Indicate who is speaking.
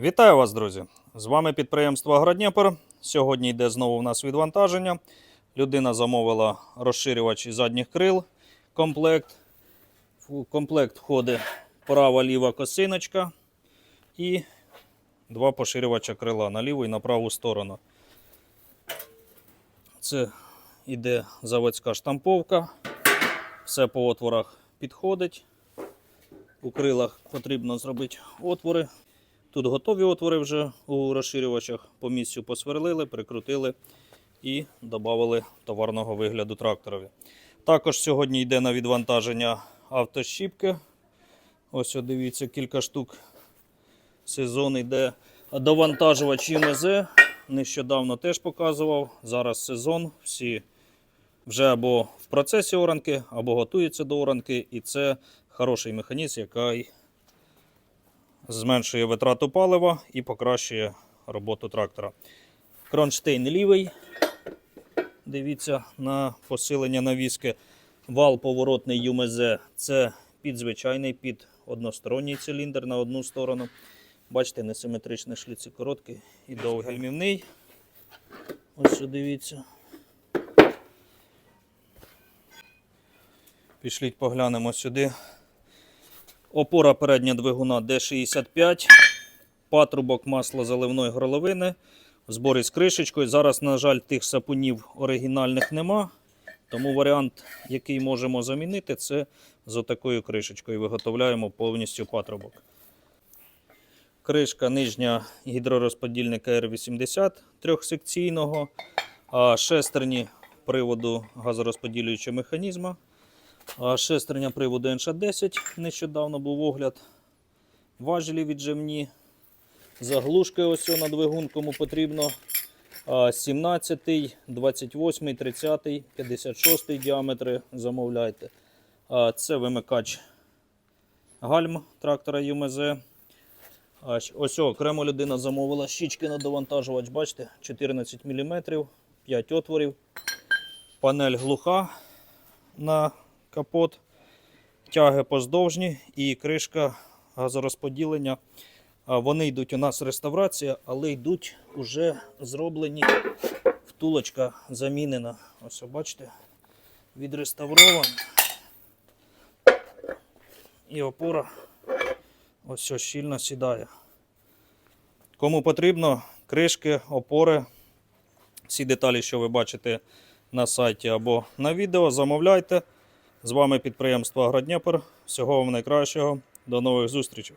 Speaker 1: Вітаю вас, друзі! З вами підприємство Агродніпр. Сьогодні йде знову в нас відвантаження. Людина замовила розширювач із задніх крил. Комплект. В комплект входить права ліва косиночка і два поширювача крила на ліву і на праву сторону. Це йде заводська штамповка. Все по отворах підходить. У крилах потрібно зробити отвори. Тут готові отвори вже у розширювачах. По місцю посверлили, прикрутили і додали товарного вигляду тракторові. Також сьогодні йде на відвантаження автощіпки. Ось дивіться, кілька штук. Сезон йде довантажувач ЮМЗ. Нещодавно теж показував. Зараз сезон. Всі вже або в процесі оранки, або готуються до оранки. І це хороший механізм, який зменшує витрату палива і покращує роботу трактора. Кронштейн лівий. Дивіться на посилення навіски. Вал поворотний ЮМЗ це під звичайний, під односторонній циліндр на одну сторону. Бачите, несиметричні шліці короткий і довгий гальмівний. Ось дивіться. Пішліть поглянемо сюди. Опора передня двигуна D65, патрубок масла заливної горловини, в зборі з кришечкою. Зараз, на жаль, тих сапунів оригінальних нема. Тому варіант, який можемо замінити, це з отакою кришечкою. Виготовляємо повністю патрубок. Кришка нижня гідророзподільника R80 трьохсекційного, а шестерні приводу газорозподілюючого механізму. Шестерня приводу NШ10 нещодавно був огляд. Важелі віджимні. Заглушки ось на двигун, кому потрібно. 17, 28, 30, 56 діаметри замовляйте. Це вимикач гальм трактора ЮМЗ. А Ось окремо людина замовила щічки на довантажувач. Бачите, 14 мм, 5 отворів. Панель глуха на капот, тяги поздовжні і кришка газорозподілення. Вони йдуть у нас реставрація, але йдуть уже зроблені. Втулочка замінена. Ось бачите, відреставрована. І опора ось ось щільно сідає. Кому потрібно, кришки, опори, всі деталі, що ви бачите на сайті або на відео, замовляйте. З вами підприємство Агродніпр. Всього вам найкращого. До нових зустрічей.